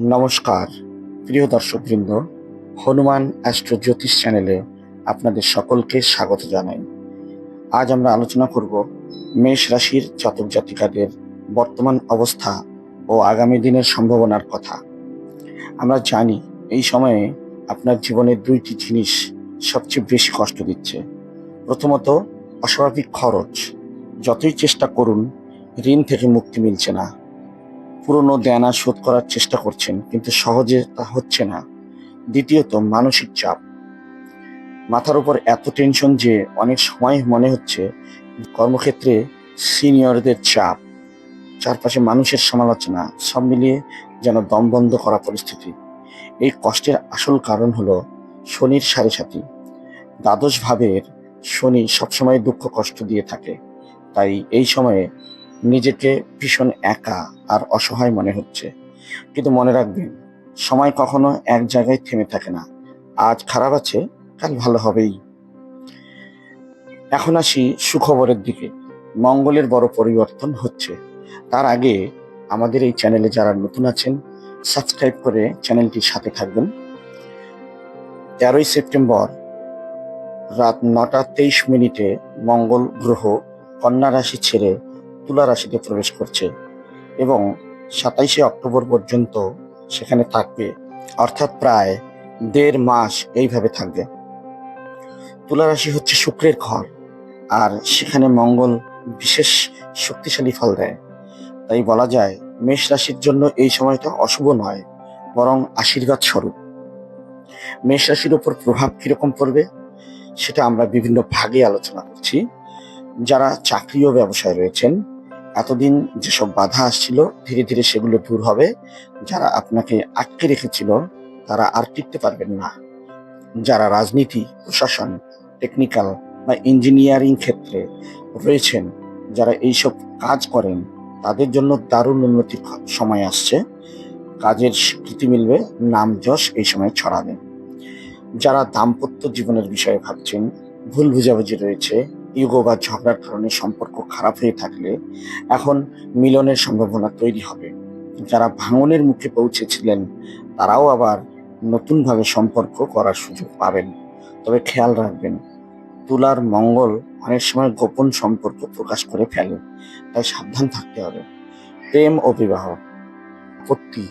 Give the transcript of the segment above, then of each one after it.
নমস্কার, প্রিয় দর্শকবৃন্দ, হনুমান অ্যাস্ট্রো জ্যোতিষ চ্যানেলে আপনাদের সকলকে স্বাগত জানাই। আজ আমরা আলোচনা করব মেষ রাশির জাতক জাতিকাদের বর্তমান অবস্থা ও আগামী দিনের সম্ভাবনার কথা। আমরা জানি এই সময়ে আপনার জীবনের দুইটি জিনিস সবচেয়ে বেশি কষ্ট দিচ্ছে। প্রথমত, অস্বাভাবিক খরচ। যতই চেষ্টা করুন, ঋণ থেকে মুক্তি মিলছে না। পুরনো দেনা শোধ করার চেষ্টা করছেন, কিন্তু সহজে তা হচ্ছে না। দ্বিতীয়ত, মানসিক চাপ। মাথার উপর এত টেনশন যে অনেক সময় মনে হচ্ছে কর্মক্ষেত্রে সিনিয়রদের চাপ। চারপাশে মানুষের সমালোচনা, সব মিলিয়ে যেন দম বন্ধ করা পরিস্থিতি। এই কষ্টের আসল কারণ হলো শনির সাড়ে সাথী দ্বাদশ ভাবের শনি সবসময় দুঃখ কষ্ট দিয়ে থাকে। তাই এই সময়ে নিজেকে ভীষণ একা আর অসহায় মনে হচ্ছে। কিন্তু মনে রাখবেন, সময় কখনো এক জায়গায় থেমে থাকে না। আজ খারাপ আছে, কাল ভালো হবেই। এখন আসি সুখবরের দিকে। মঙ্গলের বড় পরিবর্তন হচ্ছে। তার আগে আমাদের এই চ্যানেলে যারা নতুন আছেন, সাবস্ক্রাইব করে চ্যানেলটির সাথে থাকবেন। তেরোই সেপ্টেম্বর রাত নটা তেইশ মিনিটে মঙ্গল গ্রহ কন্যা রাশি ছেড়ে তুলা রাশিতে প্রবেশ করছে এবং সাতাইশে অক্টোবর পর্যন্ত সেখানে থাকবে, অর্থাৎ প্রায় দেড় মাস এইভাবে থাকবে। তুলা রাশি হচ্ছে শুক্রের ঘর, আর সেখানে মঙ্গল বিশেষ শক্তিশালী ফল দেয়। তাই বলা যায়, মেষ রাশির জন্য এই সময়টা অশুভ নয়, বরং আশীর্বাদ স্বরূপ। মেষ রাশির উপর প্রভাব কীরকম পড়বে, সেটা আমরা বিভিন্ন ভাগে আলোচনা করছি। যারা চাকরি ও ব্যবসায় রয়েছেন এতদিন যেসব বাধা আসছিল, ধীরে ধীরে সেগুলো দূর হবে। যারা আপনাকে আটকে রেখেছিল, তারা আর টিকতে পারবেন না। যারা রাজনীতি, প্রশাসন টেকনিক্যাল বা ইঞ্জিনিয়ারিং ক্ষেত্রে রয়েছেন, যারা এইসব কাজ করেন, তাদের জন্য দারুণ উন্নতির সময় আসছে। কাজের স্বীকৃতি মিলবে, নাম যশ এই সময় ছড়াবে। যারা দাম্পত্য জীবনের বিষয়ে ভাবছেন, ভুল বুঝাবুঝি রয়েছে ইগো বা ঝগড়ার কারণে সম্পর্ক খারাপ হয়ে থাকলে এখন মিলনের সম্ভাবনা তৈরি হবে। যারা ভাঙনের মুখে পৌঁছেছিলেন, তারাও আবার নতুনভাবে সম্পর্ক করার সুযোগ পাবেন। তবে খেয়াল রাখবেন, তুলার মঙ্গল অনেক সময় গোপন সম্পর্ক প্রকাশ করে ফেলে, তাই সাবধান থাকতে হবে। প্রেম ও বিবাহ আপত্তি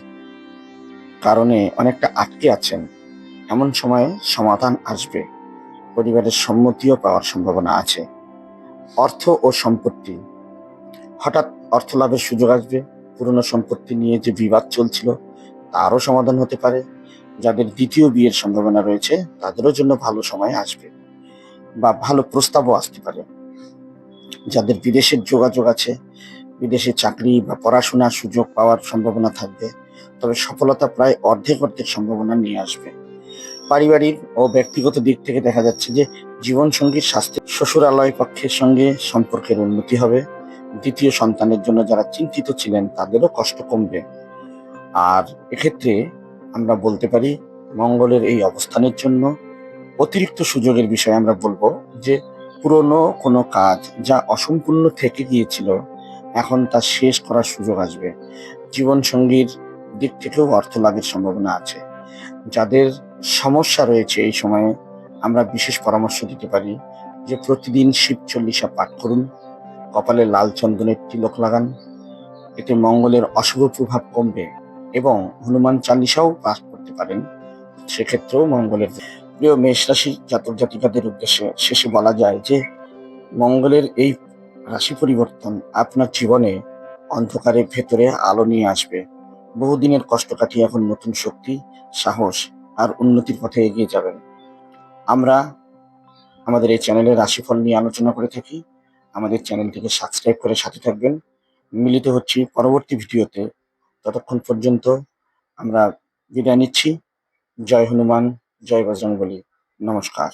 কারণে অনেকটা আটকে আছেন। এমন সময়ে সমাধান আসবে। পরিবারের সম্মতিও পাওয়ার সম্ভাবনা আছে। অর্থ ও সম্পত্তি। হঠাৎ অর্থ লাভের সুযোগ আসবে। পুরনো সম্পত্তি নিয়ে যে বিবাদ চলছিল, তারও সমাধান হতে পারে। যাদের দ্বিতীয় বিয়ের সম্ভাবনা রয়েছে, তাদেরও জন্য ভালো সময় আসবে বা ভালো প্রস্তাবও আসতে পারে। যাদের বিদেশের যোগাযোগ আছে, বিদেশে চাকরি বা পড়াশোনার সুযোগ পাওয়ার সম্ভাবনা থাকবে, তবে সফলতা প্রায় অর্ধেক অর্ধেক সম্ভাবনা নিয়ে আসবে। পারিবারিক ও ব্যক্তিগত দিক থেকে দেখা যাচ্ছে যে জীবনসঙ্গীর স্বাস্থ্যে শ্বশুরালয় পক্ষের সঙ্গে সম্পর্কের উন্নতি হবে। দ্বিতীয় সন্তানের জন্য যারা চিন্তিত ছিলেন, তাদেরও কষ্ট কমবে। আর এক্ষেত্রে আমরা বলতে পারি, মঙ্গলের এই অবস্থানের জন্য অতিরিক্ত সুযোগের বিষয়ে আমরা বলব যে, পুরনো কোনো কাজ যা অসম্পূর্ণ থেকে গিয়েছিল, এখন তা শেষ করার সুযোগ আসবে। জীবনসঙ্গীর দিক থেকেও অর্থ লাভের সম্ভাবনা আছে। যাদের সমস্যা রয়েছে এই সময়ে, আমরা বিশেষ পরামর্শ দিতে পারি যে প্রতিদিন শিব চল্লিশা পাঠ করুন, কপালে লাল চন্দনের তিলক লাগান, এতে মঙ্গলের অশুভ প্রভাব কমবে এবং হনুমান চালিসাও পাঠ করতে পারেন। সেক্ষেত্রেও মঙ্গলের প্রিয় মেষ রাশি জাতক জাতিকাদের উদ্দেশ্যে শেষে বলা যায় যে, মঙ্গলের এই রাশি পরিবর্তন আপনার জীবনে অন্ধকারের ভেতরে আলো নিয়ে আসবে। বহুদিনের কষ্ট কাটিয়ে এখন নতুন শক্তি, সাহস আর উন্নতির পথে এগিয়ে যাবেন। আমরা আমাদের এই চ্যানেলে রাশিফল নিয়ে আলোচনা করে থাকি। আমাদের চ্যানেলটিকে সাবস্ক্রাইব করে সাথে থাকবেন। মিলিত হচ্ছি পরবর্তী ভিডিওতে। ততক্ষণ পর্যন্ত আমরা বিদায় নিচ্ছি। জয় হনুমান, জয় বজরঙ্গলি নমস্কার।